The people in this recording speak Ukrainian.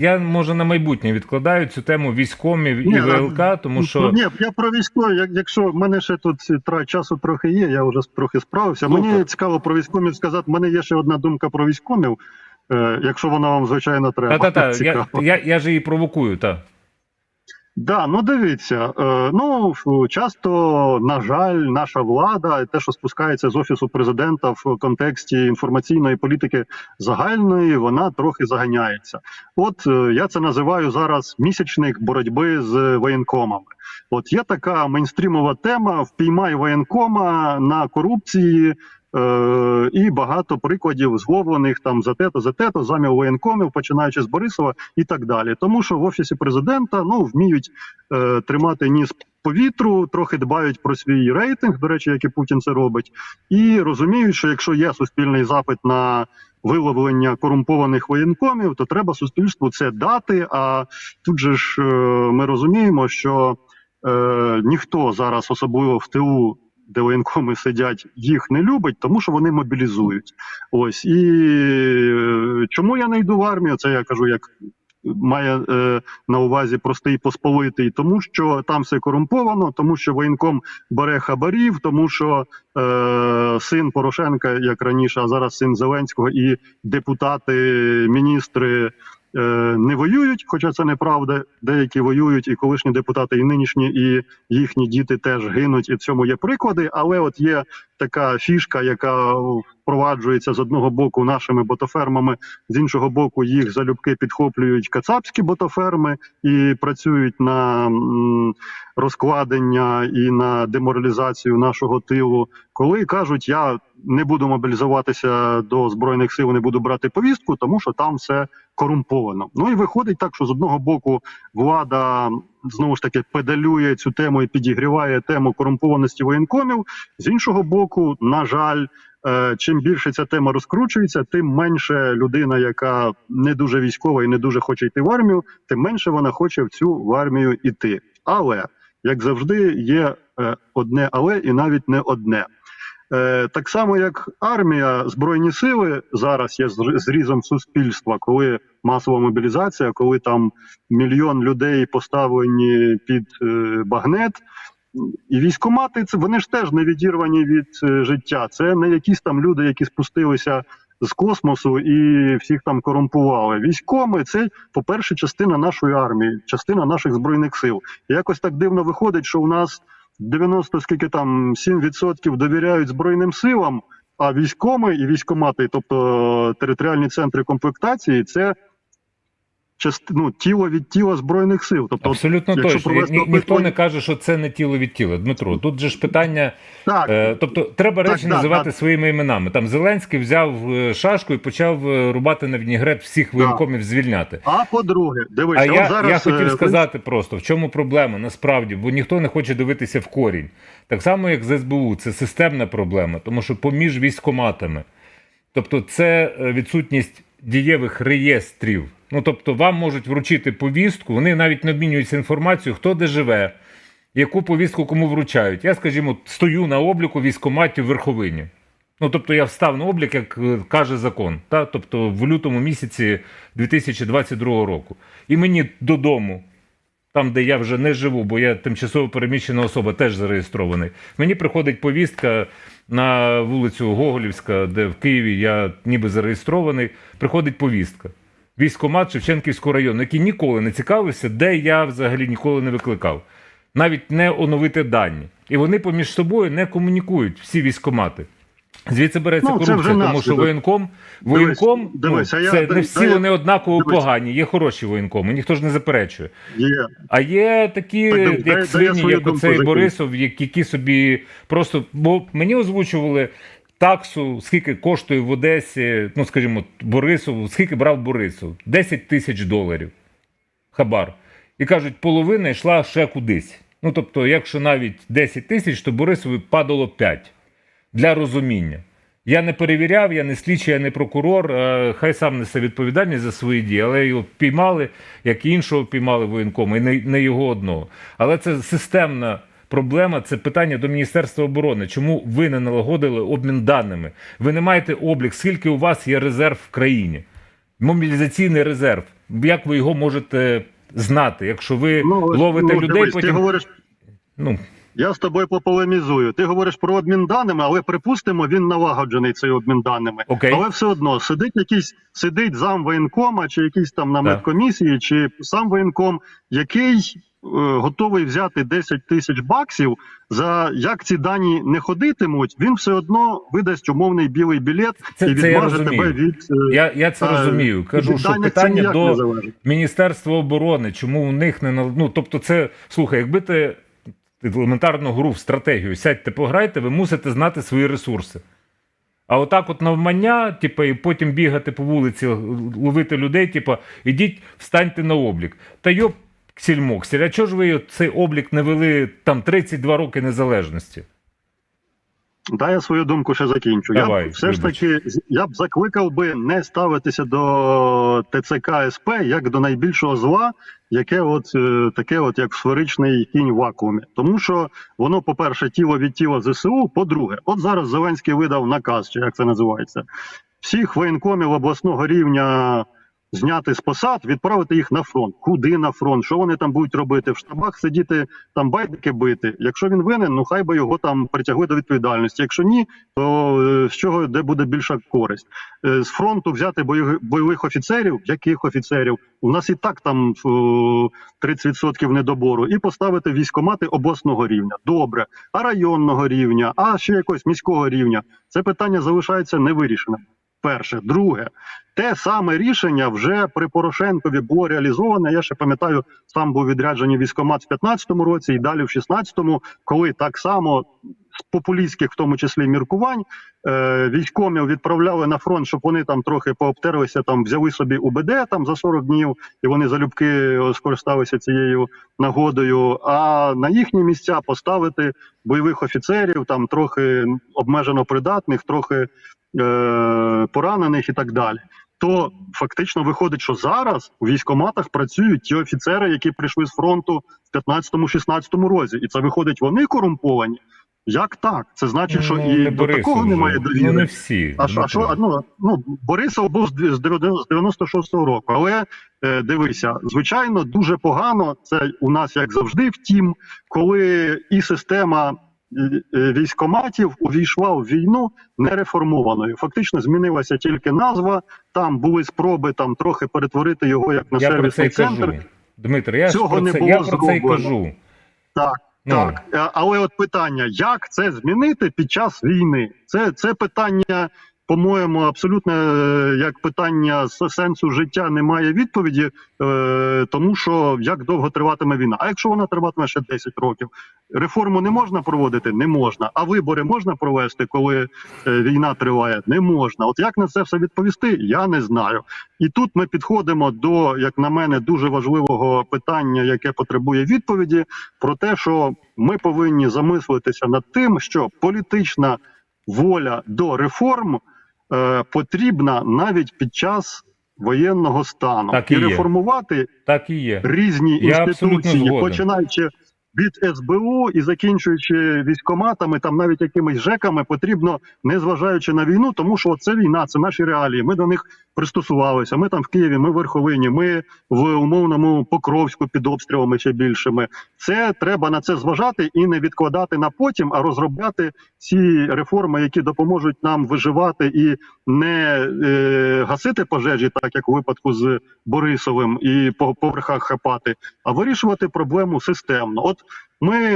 Я може на майбутнє відкладаю цю тему військомів і ВЛК, тому що Ні, я про військові, якщо в мене ще тут тра- часу трохи є, я вже трохи справився. Супер. Мені цікаво про військомів сказати. в мене є ще одна думка про військомів, е, якщо вона вам звичайно треба. та-та-та, я, я, я ж її провокую, так. Да, ну дивіться, е, ну часто, на жаль, наша влада, те, що спускається з офісу президента в контексті інформаційної політики загальної, вона трохи заганяється. От е, я це називаю зараз місячник боротьби з воєнкомами. От є така мейнстрімова тема: впіймай воєнкома на корупції. Е, і багато прикладів зловлених там за те-то, за те-то, замів воєнкомів, починаючи з Борисова і так далі. Тому що в офісі президента ну вміють е, тримати ніс по вітру, трохи дбають про свій рейтинг, до речі, як і Путін це робить, і розуміють, що якщо є суспільний запит на виловлення корумпованих воєнкомів, то треба суспільству це дати. А тут же ж е, ми розуміємо, що е, ніхто зараз, особливо в ТУ, де воєнкоми сидять, їх не любить, тому що вони мобілізують. Ось і е, чому я не йду в армію? Це я кажу, як має е, на увазі простий посполитий, тому що там все корумповано, тому що воєнком бере хабарів, тому що е, син Порошенка, як раніше, а зараз син Зеленського, і депутати, міністри. Е, Не воюють, хоча це неправда. Деякі воюють, і колишні депутати, і нинішні, і їхні діти теж гинуть. І в цьому є приклади. Але от є така фішка, яка впроваджується з одного боку нашими ботофермами, з іншого боку, їх залюбки підхоплюють кацапські ботоферми і працюють на розкладення і на деморалізацію нашого тилу. Коли кажуть, я не буду мобілізуватися до збройних сил, не буду брати повістку, тому що там все корумповано. Ну і виходить так, що з одного боку влада знову ж таки педалює цю тему і підігріває тему корумпованості воєнкомів. З іншого боку, на жаль. е, Чим більше ця тема розкручується, тим менше людина, яка не дуже військова і не дуже хоче йти в армію, тим менше вона хоче в цю армію йти. Але як завжди, є е, одне але і навіть не одне. Е, Так само, як армія, збройні сили зараз є зрізом суспільства, коли масова мобілізація, коли там мільйон людей поставлені під е, багнет. І військомати це вони ж теж не відірвані від е, життя. Це не якісь там люди, які спустилися з космосу і всіх там корумпували. Військоми це, по-перше, частина нашої армії, частина наших збройних сил. І якось так дивно виходить, що у нас 90 скільки там 7% довіряють збройним силам, а військоми і військомати, тобто територіальні центри комплектації, це част... ну, тіло від тіла збройних сил. Тобто, Абсолютно якщо точно. провести Ні, ніхто не каже, що це не тіло від тіла. Дмитро, тут же ж питання. так, Е, тобто, треба Так, речі да, називати да. своїми іменами. Там Зеленський взяв е, шашку і почав е, рубати на вінігрет всіх воєнкомів звільняти. а по-друге, дивися, А я, зараз я хотів е, сказати просто, в чому проблема насправді, бо ніхто не хоче дивитися в корінь. Так само, як з СБУ, це системна проблема, тому що поміж військоматами, тобто це відсутність дієвих реєстрів. Ну тобто, вам можуть вручити повістку, вони навіть не обмінюються інформацією, хто де живе, яку повістку кому вручають. Я, скажімо, стою на обліку військоматів в Верховині. Ну, тобто я встав на облік, як е, каже закон, та? тобто в лютому місяці 2022 року. І мені додому, там, де я вже не живу, бо я тимчасово переміщена особа, теж зареєстрований. Мені приходить повістка на вулицю Гоголівська, де в Києві я ніби зареєстрований. Приходить повістка. Військомат Шевченківського району, який ніколи не цікавився, де я взагалі ніколи не викликав. Навіть не оновити дані. І вони поміж собою не комунікують, всі військомати. Звідси береться Ну, корупція, тому що воєнком, Дивись, воєнком дивись, ну, я- це дай- не всі я- вони однаково дивись. погані, є хороші воєнкоми, ніхто ж не заперечує. є. А є такі, Так, як дай- дай свині, свою як оцей. Борисов, які собі просто. Бо мені озвучували таксу, скільки коштує в Одесі, ну скажімо, Борисов, скільки брав Борисов? 10 тисяч доларів. Хабар. І кажуть, половина йшла ще кудись. Ну тобто, якщо навіть 10 тисяч, то Борисові падало 5. Для розуміння. Я не перевіряв, я не слідчий, я не прокурор. Хай сам несе відповідальність за свої дії, але його впіймали, як і іншого впіймали воєнкома, і не його одного. Але це системна проблема, це питання до Міністерства оборони. Чому ви не налагодили обмін даними? Ви не маєте облік, скільки у вас є резерв в країні? мобілізаційний резерв. Як ви його можете знати, якщо ви ловите ну, людей, дивись, потім ти говориш, ну я з тобою пополемізую. Ти говориш про обмін даними, але припустимо, він налагоджений цей обмін даними. Окей. Але все одно сидить якийсь сидить зам воєнкома, чи якийсь там на медкомісії, чи сам воєнком, який е, готовий взяти 10 тисяч баксів за як ці дані не ходитимуть, він все одно видасть умовний білий білет Це- і відмаже тебе від е, я, я це е, розумію. Кажу, що питання до. Міністерства оборони, чому у них не на- ну, тобто, це слухай, якби ти елементарну гру в стратегію сядьте, пограйте, ви мусите знати свої ресурси. А отак, от навмання, типу, і потім бігати по вулиці, ловити людей, типу, ідіть, встаньте на облік. Та йоп, сільмоксель, а чого ж ви цей облік не вели там 32 роки незалежності? Да, я свою думку ще закінчу. Давай, я б все ж вибач. таки я б закликав би не ставитися до ТЦК СП як до найбільшого зла, яке от е, таке, от як сферичний кінь в вакуумі. Тому що воно, по-перше, тіло від тіла ЗСУ. По-друге, от зараз Зеленський видав наказ, чи як це називається, всіх воєнкомів обласного рівня. Зняти з посад, відправити їх на фронт. Куди на фронт? Що вони там будуть робити? В штабах сидіти, там байдики бити. Якщо він винен, ну хай би його там притягли до відповідальності. Якщо ні, то е, з чого де буде більша користь? Е, З фронту взяти бойових, офіцерів, яких офіцерів? У нас і так там е, 30% недобору, і поставити військомати обласного рівня. Добре, а районного рівня, а ще якогось міського рівня. Це питання залишається невирішеним. Перше, друге, те саме рішення вже при Порошенкові було реалізоване. Я ще пам'ятаю, сам був відряджений військомат в 15-му році і далі в 16-му, коли так само з популістських, в тому числі міркувань, е, військомів відправляли на фронт, щоб вони там трохи пообтерлися, там взяли собі УБД там за 40 днів, і вони залюбки е, скористалися цією нагодою. А на їхні місця поставити бойових офіцерів, там трохи обмежено придатних, трохи поранених і так далі. То фактично виходить, що зараз у військоматах працюють ті офіцери, які прийшли з фронту в 15-16 році, і це виходить, вони корумповані. Як так? Це значить, що Ну, і не до Борисов такого вже. немає довіри. Ну не всі. А що, а що ну, ну Борисов був з 96-го року, але е, дивися, звичайно, дуже погано. Це у нас як завжди. Втім, коли і система е, е, військоматів увійшла в війну нереформованою. Фактично змінилася тільки назва. Там були спроби там трохи перетворити його як на я про це центр. кажу. Дмитро, я, Цього про не це, було я про це й кажу. Так. Ну, Так, е, але от питання, як це змінити під час війни? Це, це питання, по-моєму, абсолютно е, як питання сенсу життя немає відповіді, е, тому що як довго триватиме війна. А якщо вона триватиме ще 10 років, реформу не можна проводити? Не можна. А вибори можна провести, коли е, війна триває? Не можна. От як на це все відповісти, я не знаю. І тут ми підходимо до, як на мене, дуже важливого питання, яке потребує відповіді про те, що ми повинні замислитися над тим, що політична воля до реформ е, потрібна навіть під час воєнного стану Так і і є. реформувати Так і є. різні Я інституції, починаючи від СБУ і закінчуючи військоматами, там навіть якимись ЖЕКами, потрібно, не зважаючи на війну, тому що це війна, це наші реалії. Ми до них пристосувалися. Ми там в Києві, ми в Верховині, ми в умовному Покровську під обстрілами ще більшими. Це треба на це зважати і не відкладати на потім, а розробляти ці реформи, які допоможуть нам виживати і не е, гасити пожежі, так як у випадку з Борисовим, і по поверхах хапати, а вирішувати проблему системно. От ми